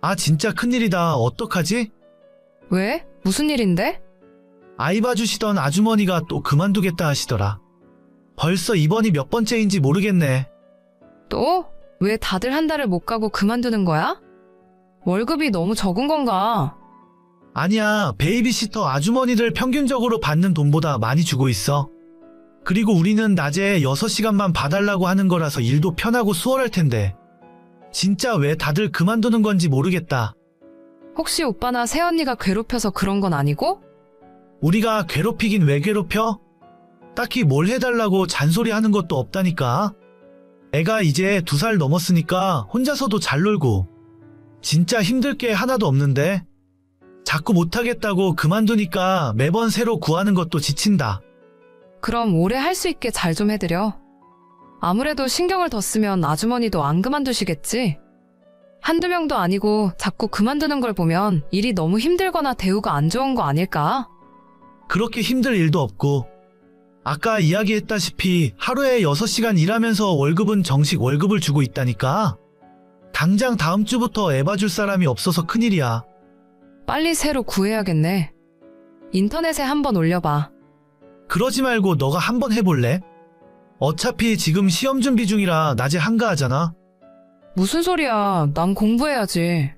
아, 진짜 큰일이다. 어떡하지? 왜? 무슨 일인데? 아이 봐주시던 아주머니가 또 그만두겠다 하시더라. 벌써 이번이 몇 번째인지 모르겠네. 또? 왜 다들 한 달을 못 가고 그만두는 거야? 월급이 너무 적은 건가? 아니야, 베이비시터 아주머니들 평균적으로 받는 돈보다 많이 주고 있어. 그리고 우리는 낮에 6시간만 봐달라고 하는 거라서 일도 편하고 수월할 텐데. 진짜 왜 다들 그만두는 건지 모르겠다. 혹시 오빠나 새언니가 괴롭혀서 그런 건 아니고? 우리가 괴롭히긴 왜 괴롭혀? 딱히 뭘 해달라고 잔소리 하는 것도 없다니까. 애가 이제 두 살 넘었으니까 혼자서도 잘 놀고. 진짜 힘들 게 하나도 없는데. 자꾸 못하겠다고 그만두니까 매번 새로 구하는 것도 지친다. 그럼 오래 할 수 있게 잘 좀 해드려. 아무래도 신경을 더 쓰면 아주머니도 안 그만두시겠지? 한두 명도 아니고 자꾸 그만두는 걸 보면 일이 너무 힘들거나 대우가 안 좋은 거 아닐까? 그렇게 힘들 일도 없고. 아까 이야기했다시피 하루에 6시간 일하면서 월급은 정식 월급을 주고 있다니까. 당장 다음 주부터 애 봐줄 사람이 없어서 큰일이야. 빨리 새로 구해야겠네. 인터넷에 한번 올려봐. 그러지 말고 너가 한번 해볼래? 어차피 지금 시험 준비 중이라 낮에 한가하잖아. 무슨 소리야. 난 공부해야지.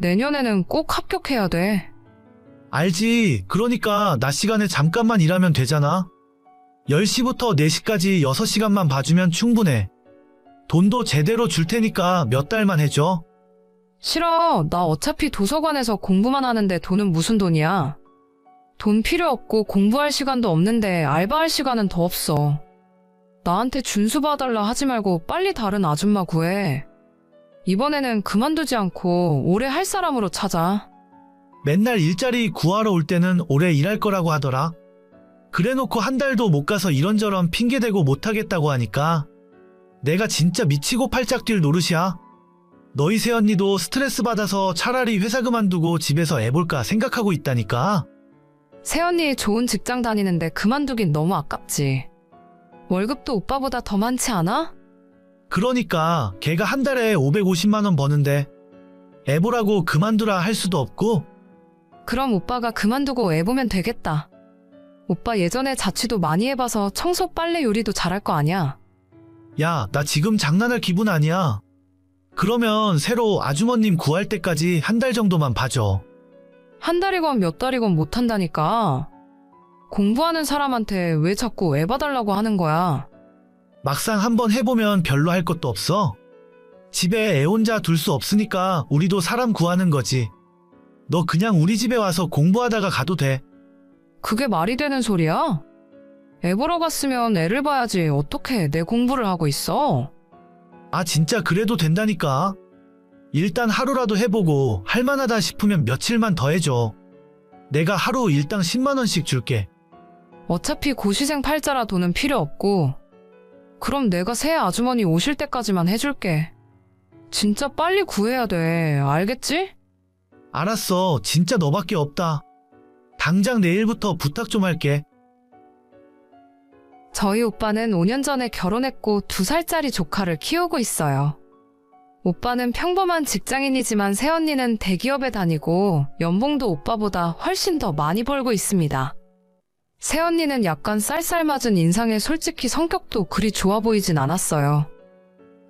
내년에는 꼭 합격해야 돼. 알지. 그러니까 낮 시간에 잠깐만 일하면 되잖아. 10시부터 4시까지 6시간만 봐주면 충분해. 돈도 제대로 줄 테니까 몇 달만 해줘. 싫어. 나 어차피 도서관에서 공부만 하는데 돈은 무슨 돈이야. 돈 필요 없고 공부할 시간도 없는데 알바할 시간은 더 없어. 나한테 준수 봐달라 하지 말고 빨리 다른 아줌마 구해. 이번에는 그만두지 않고 오래 할 사람으로 찾아. 맨날 일자리 구하러 올 때는 오래 일할 거라고 하더라. 그래 놓고 한 달도 못 가서 이런저런 핑계대고 못하겠다고 하니까 내가 진짜 미치고 팔짝 뛸 노릇이야. 너희 새언니도 스트레스 받아서 차라리 회사 그만두고 집에서 애 볼까 생각하고 있다니까. 새언니 좋은 직장 다니는데 그만두긴 너무 아깝지. 월급도 오빠보다 더 많지 않아? 그러니까 걔가 한 달에 550만 원 버는데 애 보라고 그만두라 할 수도 없고 그럼 오빠가 그만두고 애 보면 되겠다. 오빠 예전에 자취도 많이 해봐서 청소 빨래 요리도 잘할 거 아니야. 야, 나 지금 장난할 기분 아니야. 그러면 새로 아주머님 구할 때까지 한 달 정도만 봐줘. 한 달이건 몇 달이건 못 한다니까. 공부하는 사람한테 왜 자꾸 애 봐달라고 하는 거야. 막상 한번 해보면 별로 할 것도 없어. 집에 애 혼자 둘 수 없으니까 우리도 사람 구하는 거지. 너 그냥 우리 집에 와서 공부하다가 가도 돼. 그게 말이 되는 소리야? 애 보러 갔으면 애를 봐야지 어떻게 내 공부를 하고 있어. 아, 진짜 그래도 된다니까. 일단 하루라도 해보고 할만하다 싶으면 며칠만 더 해줘. 내가 하루 일당 10만원씩 줄게. 어차피 고시생 팔자라 돈은 필요 없고. 그럼 내가 새 아주머니 오실 때까지만 해줄게. 진짜 빨리 구해야 돼. 알겠지? 알았어. 진짜 너밖에 없다. 당장 내일부터 부탁 좀 할게. 저희 오빠는 5년 전에 결혼했고 2살짜리 조카를 키우고 있어요. 오빠는 평범한 직장인이지만 새언니는 대기업에 다니고 연봉도 오빠보다 훨씬 더 많이 벌고 있습니다. 새언니는 약간 쌀쌀맞은 인상에 솔직히 성격도 그리 좋아 보이진 않았어요.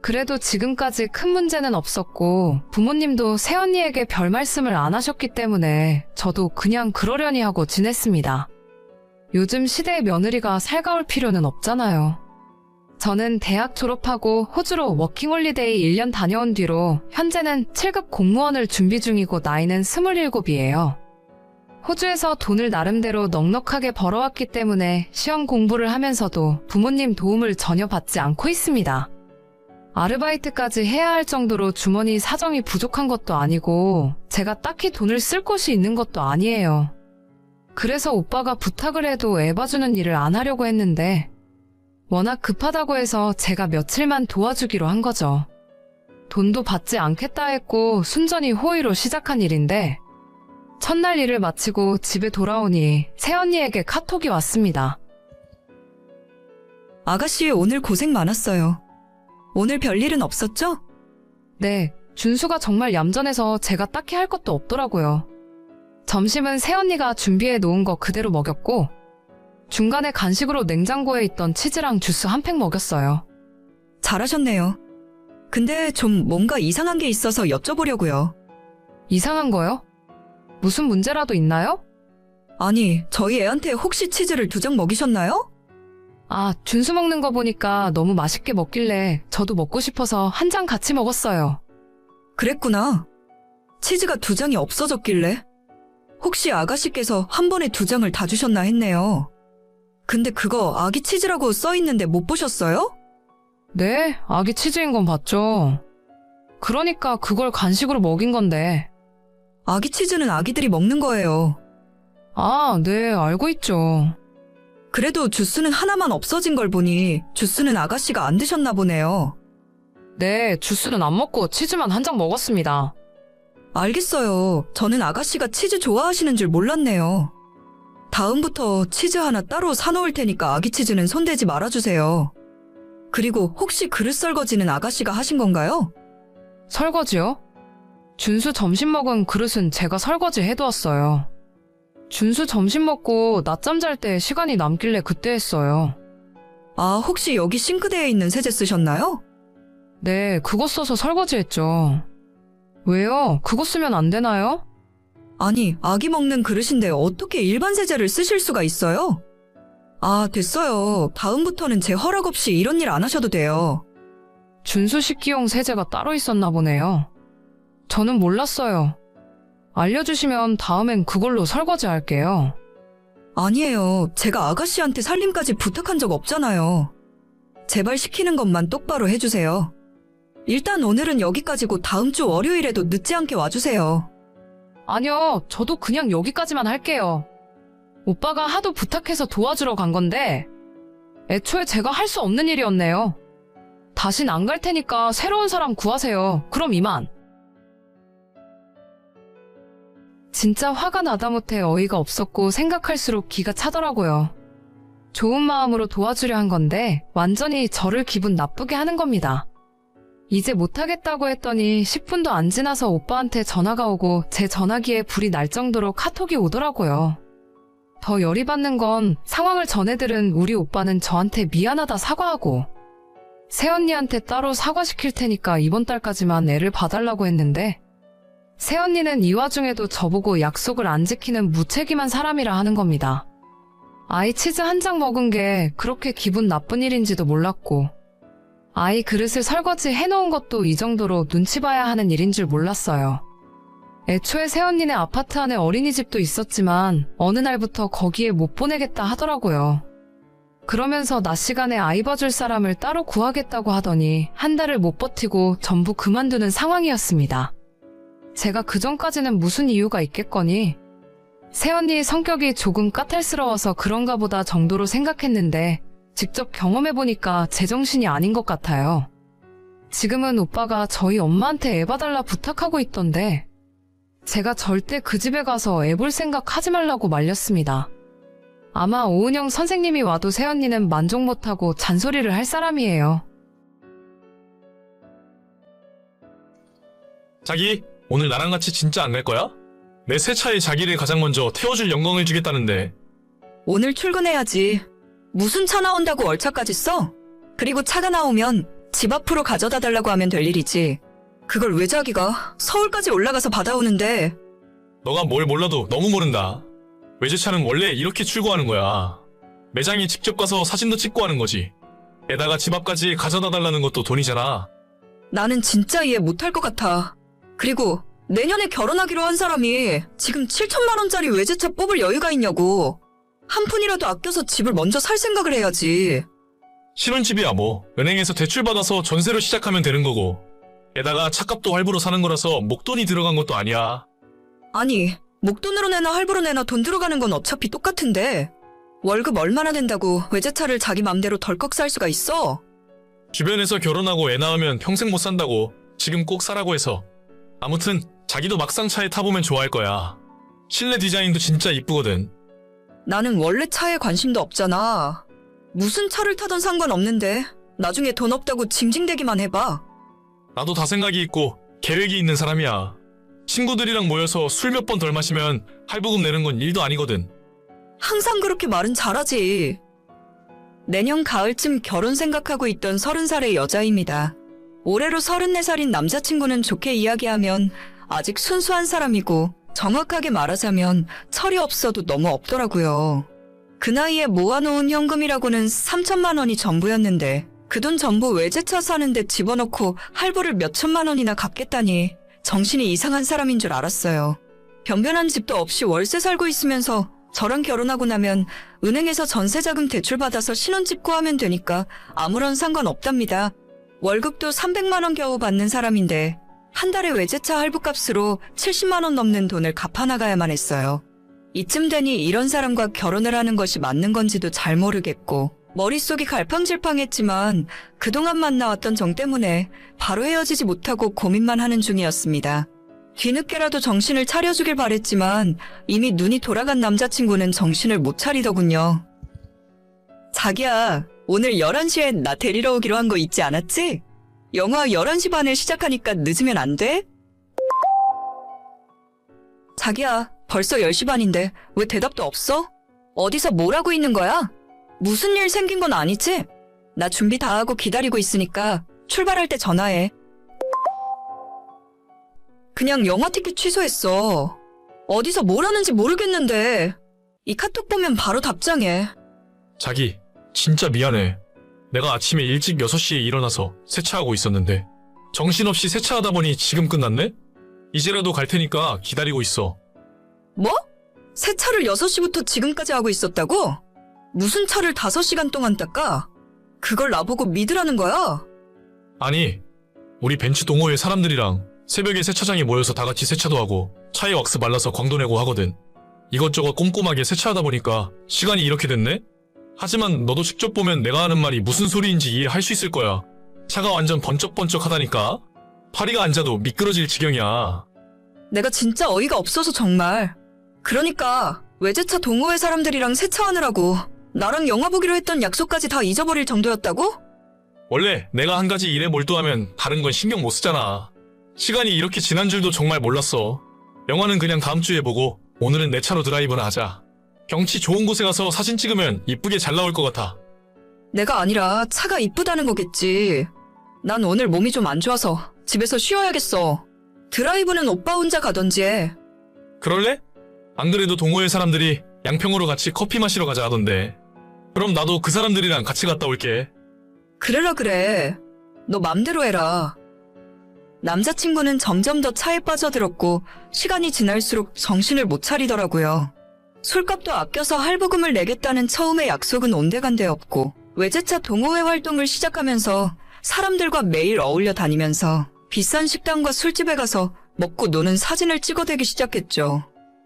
그래도 지금까지 큰 문제는 없었고 부모님도 새언니에게 별 말씀을 안 하셨기 때문에 저도 그냥 그러려니 하고 지냈습니다. 요즘 시대의 며느리가 살가울 필요는 없잖아요. 저는 대학 졸업하고 호주로 워킹홀리데이 1년 다녀온 뒤로 현재는 7급 공무원을 준비 중이고 나이는 27이에요. 호주에서 돈을 나름대로 넉넉하게 벌어왔기 때문에 시험 공부를 하면서도 부모님 도움을 전혀 받지 않고 있습니다. 아르바이트까지 해야 할 정도로 주머니 사정이 부족한 것도 아니고 제가 딱히 돈을 쓸 곳이 있는 것도 아니에요. 그래서 오빠가 부탁을 해도 애 봐주는 일을 안 하려고 했는데 워낙 급하다고 해서 제가 며칠만 도와주기로 한 거죠. 돈도 받지 않겠다 했고 순전히 호의로 시작한 일인데 첫날 일을 마치고 집에 돌아오니 새언니에게 카톡이 왔습니다. 아가씨 오늘 고생 많았어요. 오늘 별일은 없었죠? 네, 준수가 정말 얌전해서 제가 딱히 할 것도 없더라고요. 점심은 새언니가 준비해 놓은 거 그대로 먹였고, 중간에 간식으로 냉장고에 있던 치즈랑 주스 한 팩 먹였어요. 잘하셨네요. 근데 좀 뭔가 이상한 게 있어서 여쭤보려고요. 이상한 거요? 무슨 문제라도 있나요? 아니, 저희 애한테 혹시 치즈를 두 장 먹이셨나요? 아, 준수 먹는 거 보니까 너무 맛있게 먹길래 저도 먹고 싶어서 한 장 같이 먹었어요. 그랬구나. 치즈가 두 장이 없어졌길래. 혹시 아가씨께서 한 번에 두 장을 다 주셨나 했네요. 근데 그거 아기 치즈라고 써 있는데 못 보셨어요? 네, 아기 치즈인 건 봤죠. 그러니까 그걸 간식으로 먹인 건데. 아기 치즈는 아기들이 먹는 거예요. 아, 네, 알고 있죠. 그래도 주스는 하나만 없어진 걸 보니 주스는 아가씨가 안 드셨나 보네요. 네, 주스는 안 먹고 치즈만 한 장 먹었습니다. 알겠어요. 저는 아가씨가 치즈 좋아하시는 줄 몰랐네요. 다음부터 치즈 하나 따로 사놓을 테니까 아기 치즈는 손대지 말아주세요. 그리고 혹시 그릇 설거지는 아가씨가 하신 건가요? 설거지요? 준수 점심 먹은 그릇은 제가 설거지 해두었어요. 준수 점심 먹고 낮잠 잘 때 시간이 남길래 그때 했어요. 아, 혹시 여기 싱크대에 있는 세제 쓰셨나요? 네, 그거 써서 설거지 했죠. 왜요? 그거 쓰면 안 되나요? 아니, 아기 먹는 그릇인데 어떻게 일반 세제를 쓰실 수가 있어요? 아, 됐어요. 다음부터는 제 허락 없이 이런 일 안 하셔도 돼요. 준수 식기용 세제가 따로 있었나 보네요. 저는 몰랐어요. 알려주시면 다음엔 그걸로 설거지 할게요. 아니에요. 제가 아가씨한테 살림까지 부탁한 적 없잖아요. 제발 시키는 것만 똑바로 해주세요. 일단 오늘은 여기까지고 다음 주 월요일에도 늦지 않게 와주세요. 아니요, 저도 그냥 여기까지만 할게요. 오빠가 하도 부탁해서 도와주러 간 건데, 애초에 제가 할 수 없는 일이었네요. 다신 안 갈 테니까 새로운 사람 구하세요. 그럼 이만. 진짜 화가 나다 못해 어이가 없었고 생각할수록 기가 차더라고요. 좋은 마음으로 도와주려 한 건데 완전히 저를 기분 나쁘게 하는 겁니다. 이제 못하겠다고 했더니 10분도 안 지나서 오빠한테 전화가 오고 제 전화기에 불이 날 정도로 카톡이 오더라고요. 더 열이 받는 건 상황을 전해들은 우리 오빠는 저한테 미안하다 사과하고 새언니한테 따로 사과시킬 테니까 이번 달까지만 애를 봐달라고 했는데 새언니는 이 와중에도 저보고 약속을 안 지키는 무책임한 사람이라 하는 겁니다. 아이 치즈 한 장 먹은 게 그렇게 기분 나쁜 일인지도 몰랐고 아이 그릇을 설거지 해놓은 것도 이 정도로 눈치 봐야 하는 일인 줄 몰랐어요. 애초에 새언니네 아파트 안에 어린이집도 있었지만 어느 날부터 거기에 못 보내겠다 하더라고요. 그러면서 낮 시간에 아이 봐줄 사람을 따로 구하겠다고 하더니 한 달을 못 버티고 전부 그만두는 상황이었습니다. 제가 그 전까지는 무슨 이유가 있겠거니? 새언니의 성격이 조금 까탈스러워서 그런가 보다 정도로 생각했는데 직접 경험해보니까 제정신이 아닌 것 같아요. 지금은 오빠가 저희 엄마한테 애 봐달라 부탁하고 있던데 제가 절대 그 집에 가서 애 볼 생각 하지 말라고 말렸습니다. 아마 오은영 선생님이 와도 새언니는 만족 못하고 잔소리를 할 사람이에요. 자기, 오늘 나랑 같이 진짜 안 갈 거야? 내 새 차에 자기를 가장 먼저 태워줄 영광을 주겠다는데. 오늘 출근해야지. 무슨 차 나온다고 월차까지 써? 그리고 차가 나오면 집 앞으로 가져다 달라고 하면 될 일이지. 그걸 왜 자기가 서울까지 올라가서 받아오는데 너가 뭘 몰라도 너무 모른다. 외제차는 원래 이렇게 출고하는 거야. 매장에 직접 가서 사진도 찍고 하는 거지. 게다가 집 앞까지 가져다 달라는 것도 돈이잖아. 나는 진짜 이해 못할 것 같아. 그리고 내년에 결혼하기로 한 사람이 지금 7천만 원짜리 외제차 뽑을 여유가 있냐고. 한 푼이라도 아껴서 집을 먼저 살 생각을 해야지. 신혼집이야 뭐. 은행에서 대출 받아서 전세로 시작하면 되는 거고. 게다가 차값도 할부로 사는 거라서 목돈이 들어간 것도 아니야. 아니, 목돈으로 내나 할부로 내나 돈 들어가는 건 어차피 똑같은데. 월급 얼마나 된다고 외제차를 자기 맘대로 덜컥 살 수가 있어? 주변에서 결혼하고 애 낳으면 평생 못 산다고 지금 꼭 사라고 해서 아무튼 자기도 막상 차에 타보면 좋아할 거야 실내 디자인도 진짜 이쁘거든 나는 원래 차에 관심도 없잖아. 무슨 차를 타던 상관없는데 나중에 돈 없다고 징징대기만 해봐. 나도 다 생각이 있고 계획이 있는 사람이야. 친구들이랑 모여서 술 몇 번 덜 마시면 할부금 내는 건 일도 아니거든. 항상 그렇게 말은 잘하지. 내년 가을쯤 결혼 생각하고 있던 서른 살의 여자입니다. 올해로 서른네 살인 남자친구는 좋게 이야기하면 아직 순수한 사람이고 정확하게 말하자면 철이 없어도 너무 없더라고요. 그 나이에 모아놓은 현금이라고는 3천만 원이 전부였는데 그 돈 전부 외제차 사는데 집어넣고 할부를 몇 천만 원이나 갚겠다니 정신이 이상한 사람인 줄 알았어요. 변변한 집도 없이 월세 살고 있으면서 저랑 결혼하고 나면 은행에서 전세자금 대출받아서 신혼집 구하면 되니까 아무런 상관 없답니다. 월급도 300만 원 겨우 받는 사람인데 한 달에 외제차 할부값으로 70만 원 넘는 돈을 갚아나가야만 했어요. 이쯤 되니 이런 사람과 결혼을 하는 것이 맞는 건지도 잘 모르겠고 머릿속이 갈팡질팡했지만 그동안 만나왔던 정 때문에 바로 헤어지지 못하고 고민만 하는 중이었습니다. 뒤늦게라도 정신을 차려주길 바랬지만 이미 눈이 돌아간 남자친구는 정신을 못 차리더군요. 자기야, 오늘 11시에 나 데리러 오기로 한 거 잊지 않았지? 영화 11시 반에 시작하니까 늦으면 안 돼? 자기야, 벌써 10시 반인데 왜 대답도 없어? 어디서 뭘 하고 있는 거야? 무슨 일 생긴 건 아니지? 나 준비 다 하고 기다리고 있으니까 출발할 때 전화해. 그냥 영화 티켓 취소했어. 어디서 뭘 하는지 모르겠는데. 이 카톡 보면 바로 답장해. 자기, 진짜 미안해. 내가 아침에 일찍 6시에 일어나서 세차하고 있었는데 정신없이 세차하다 보니 지금 끝났네? 이제라도 갈 테니까 기다리고 있어. 뭐? 세차를 6시부터 지금까지 하고 있었다고? 무슨 차를 5시간 동안 닦아? 그걸 나보고 믿으라는 거야? 아니, 우리 벤츠 동호회 사람들이랑 새벽에 세차장에 모여서 다 같이 세차도 하고 차에 왁스 발라서 광도 내고 하거든. 이것저것 꼼꼼하게 세차하다 보니까 시간이 이렇게 됐네? 하지만 너도 직접 보면 내가 하는 말이 무슨 소리인지 이해할 수 있을 거야. 차가 완전 번쩍번쩍 하다니까? 파리가 앉아도 미끄러질 지경이야. 내가 진짜 어이가 없어서 정말. 그러니까 외제차 동호회 사람들이랑 세차하느라고 나랑 영화 보기로 했던 약속까지 다 잊어버릴 정도였다고? 원래 내가 한 가지 일에 몰두하면 다른 건 신경 못 쓰잖아. 시간이 이렇게 지난 줄도 정말 몰랐어. 영화는 그냥 다음 주에 보고 오늘은 내 차로 드라이브나 하자. 경치 좋은 곳에 가서 사진 찍으면 이쁘게 잘 나올 것 같아. 내가 아니라 차가 이쁘다는 거겠지. 난 오늘 몸이 좀 안 좋아서 집에서 쉬어야겠어. 드라이브는 오빠 혼자 가던지 해. 그럴래? 안 그래도 동호회 사람들이 양평으로 같이 커피 마시러 가자 하던데. 그럼 나도 그 사람들이랑 같이 갔다 올게. 그래라 그래. 너 맘대로 해라. 남자친구는 점점 더 차에 빠져들었고 시간이 지날수록 정신을 못 차리더라고요. 술값도 아껴서 할부금을 내겠다는 처음의 약속은 온데간데 없고 외제차 동호회 활동을 시작하면서 사람들과 매일 어울려 다니면서 비싼 식당과 술집에 가서 먹고 노는 사진을 찍어대기 시작했죠.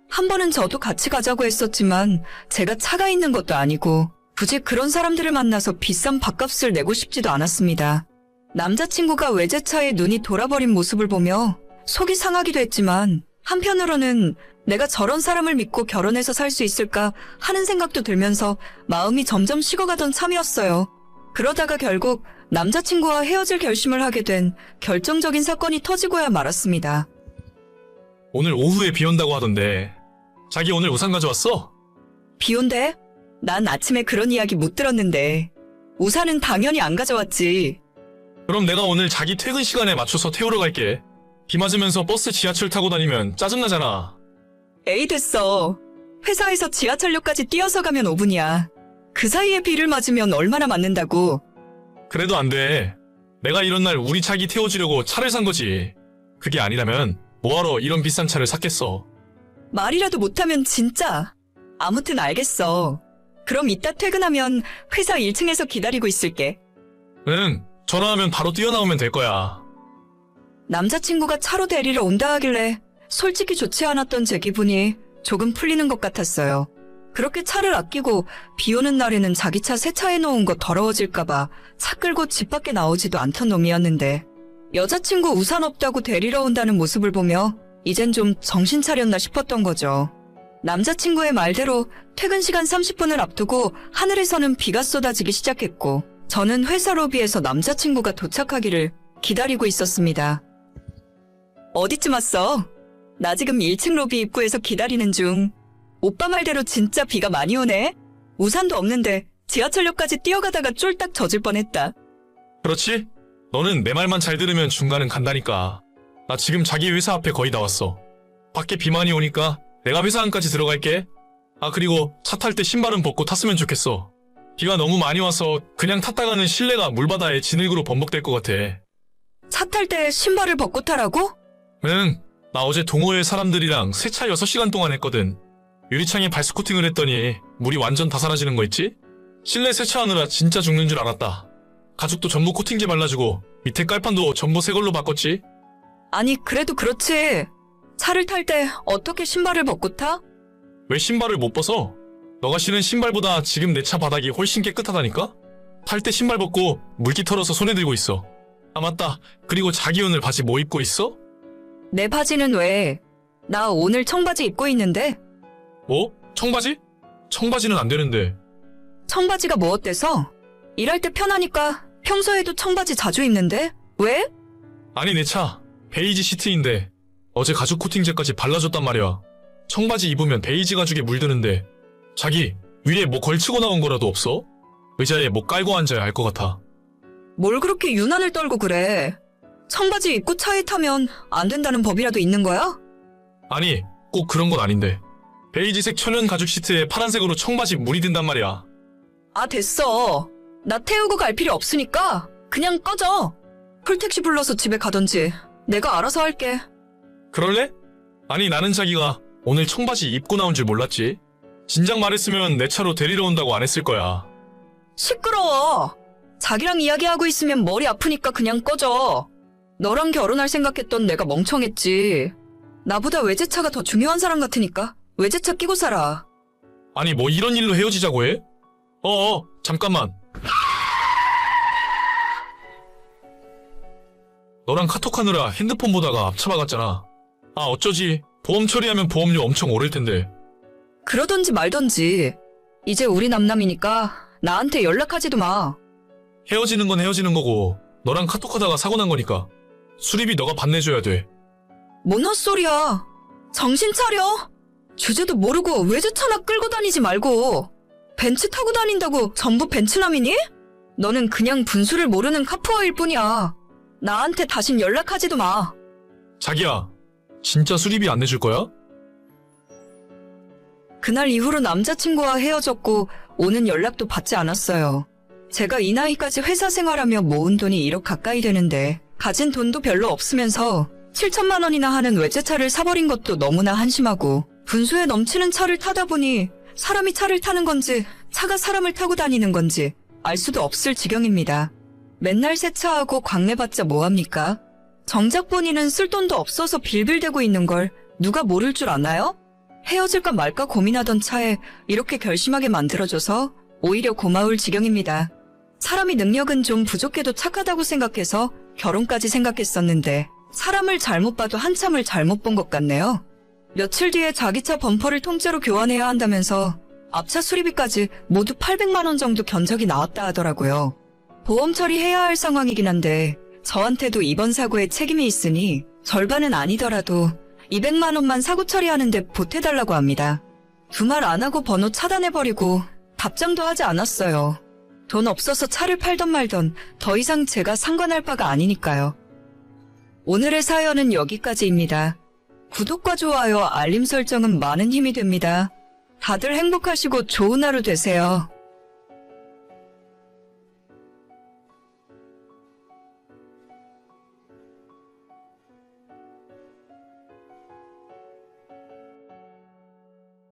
한 번은 저도 같이 가자고 했었지만 제가 차가 있는 것도 아니고 굳이 그런 사람들을 만나서 비싼 밥값을 내고 싶지도 않았습니다. 남자친구가 외제차에 눈이 돌아버린 모습을 보며 속이 상하기도 했지만 한편으로는 내가 저런 사람을 믿고 결혼해서 살 수 있을까 하는 생각도 들면서 마음이 점점 식어가던 참이었어요. 그러다가 결국 남자친구와 헤어질 결심을 하게 된 결정적인 사건이 터지고야 말았습니다. 오늘 오후에 비 온다고 하던데. 자기 오늘 우산 가져왔어? 비 온대? 난 아침에 그런 이야기 못 들었는데. 우산은 당연히 안 가져왔지. 그럼 내가 오늘 자기 퇴근 시간에 맞춰서 태우러 갈게. 비 맞으면서 버스 지하철 타고 다니면 짜증나잖아. 에이 됐어. 회사에서 지하철역까지 뛰어서 가면 5분이야. 그 사이에 비를 맞으면 얼마나 맞는다고. 그래도 안 돼. 내가 이런 날 우리 차기 태워주려고 차를 산 거지. 그게 아니라면 뭐하러 이런 비싼 차를 샀겠어. 말이라도 못하면 진짜. 아무튼 알겠어. 그럼 이따 퇴근하면 회사 1층에서 기다리고 있을게. 응, 전화하면 바로 뛰어나오면 될 거야. 남자친구가 차로 데리러 온다 하길래 솔직히 좋지 않았던 제 기분이 조금 풀리는 것 같았어요. 그렇게 차를 아끼고 비 오는 날에는 자기 차 세차해 놓은 거 더러워질까봐 차 끌고 집 밖에 나오지도 않던 놈이었는데 여자친구 우산 없다고 데리러 온다는 모습을 보며 이젠 좀 정신 차렸나 싶었던 거죠. 남자친구의 말대로 퇴근 시간 30분을 앞두고 하늘에서는 비가 쏟아지기 시작했고 저는 회사 로비에서 남자친구가 도착하기를 기다리고 있었습니다. 어디쯤 왔어? 나 지금 1층 로비 입구에서 기다리는 중. 오빠 말대로 진짜 비가 많이 오네. 우산도 없는데 지하철역까지 뛰어가다가 쫄딱 젖을 뻔했다. 그렇지? 너는 내 말만 잘 들으면 중간은 간다니까. 나 지금 자기 회사 앞에 거의 다 왔어. 밖에 비 많이 오니까 내가 회사 안까지 들어갈게. 아, 그리고 차 탈 때 신발은 벗고 탔으면 좋겠어. 비가 너무 많이 와서 그냥 탔다가는 실내가 물바다에 진흙으로 범벅될 것 같아. 차 탈 때 신발을 벗고 타라고? 응, 나 어제 동호회 사람들이랑 세차 6시간 동안 했거든. 유리창에 발스코팅을 했더니 물이 완전 다 사라지는 거 있지? 실내 세차하느라 진짜 죽는 줄 알았다. 가죽도 전부 코팅제 발라주고 밑에 깔판도 전부 새 걸로 바꿨지? 아니, 그래도 그렇지. 차를 탈 때 어떻게 신발을 벗고 타? 왜 신발을 못 벗어? 너가 신은 신발보다 지금 내 차 바닥이 훨씬 깨끗하다니까? 탈 때 신발 벗고 물기 털어서 손에 들고 있어. 아 맞다. 그리고 자기 오늘 바지 뭐 입고 있어? 내 바지는 왜? 나 오늘 청바지 입고 있는데? 뭐? 청바지? 청바지는 안 되는데. 청바지가 뭐 어때서? 일할 때 편하니까 평소에도 청바지 자주 입는데? 왜? 아니 내 차 베이지 시트인데 어제 가죽 코팅제까지 발라줬단 말이야. 청바지 입으면 베이지 가죽에 물드는데 자기 위에 뭐 걸치고 나온 거라도 없어? 의자에 뭐 깔고 앉아야 할 것 같아. 뭘 그렇게 유난을 떨고 그래? 청바지 입고 차에 타면 안 된다는 법이라도 있는 거야? 아니 꼭 그런 건 아닌데 베이지색 천연 가죽 시트에 파란색으로 청바지 물이 든단 말이야. 아, 됐어. 나 태우고 갈 필요 없으니까 그냥 꺼져. 풀택시 불러서 집에 가던지. 내가 알아서 할게. 그럴래? 아니 나는 자기가 오늘 청바지 입고 나온 줄 몰랐지. 진작 말했으면 내 차로 데리러 온다고 안 했을 거야. 시끄러워. 자기랑 이야기하고 있으면 머리 아프니까 그냥 꺼져. 너랑 결혼할 생각했던 내가 멍청했지. 나보다 외제차가 더 중요한 사람 같으니까 외제차 끼고 살아. 아니 뭐 이런 일로 헤어지자고 해? 어어 잠깐만 너랑 카톡하느라 핸드폰 보다가 앞차박았잖아 아 어쩌지 보험 처리하면 보험료 엄청 오를 텐데 그러던지 말던지. 이제 우리 남남이니까 나한테 연락하지도 마. 헤어지는 건 헤어지는 거고 너랑 카톡하다가 사고 난 거니까 수리비 너가 반내줘야 돼 뭔 헛소리야. 정신 차려. 주제도 모르고 외제차나 끌고 다니지 말고. 벤츠 타고 다닌다고 전부 벤츠남이니? 너는 그냥 분수를 모르는 카푸어일 뿐이야. 나한테 다신 연락하지도 마. 자기야 진짜 수리비 안 내줄 거야? 그날 이후로 남자친구와 헤어졌고 오는 연락도 받지 않았어요. 제가 이 나이까지 회사 생활하며 모은 돈이 1억 가까이 되는데 가진 돈도 별로 없으면서 7천만 원이나 하는 외제차를 사버린 것도 너무나 한심하고 분수에 넘치는 차를 타다 보니 사람이 차를 타는 건지 차가 사람을 타고 다니는 건지 알 수도 없을 지경입니다. 맨날 세차하고 광내봤자 뭐합니까? 정작 본인은 쓸 돈도 없어서 빌빌대고 있는 걸 누가 모를 줄 아나요? 헤어질까 말까 고민하던 차에 이렇게 결심하게 만들어줘서 오히려 고마울 지경입니다. 사람이 능력은 좀 부족해도 착하다고 생각해서 결혼까지 생각했었는데 사람을 잘못 봐도 한참을 잘못 본 것 같네요. 며칠 뒤에 자기 차 범퍼를 통째로 교환해야 한다면서 앞차 수리비까지 모두 800만 원 정도 견적이 나왔다 하더라고요. 보험 처리해야 할 상황이긴 한데 저한테도 이번 사고에 책임이 있으니 절반은 아니더라도 200만 원만 사고 처리하는데 보태달라고 합니다. 두 말 안 하고 번호 차단해버리고 답장도 하지 않았어요. 돈 없어서 차를 팔던 말던 더 이상 제가 상관할 바가 아니니까요. 오늘의 사연은 여기까지입니다. 구독과 좋아요, 알림 설정은 많은 힘이 됩니다. 다들 행복하시고 좋은 하루 되세요.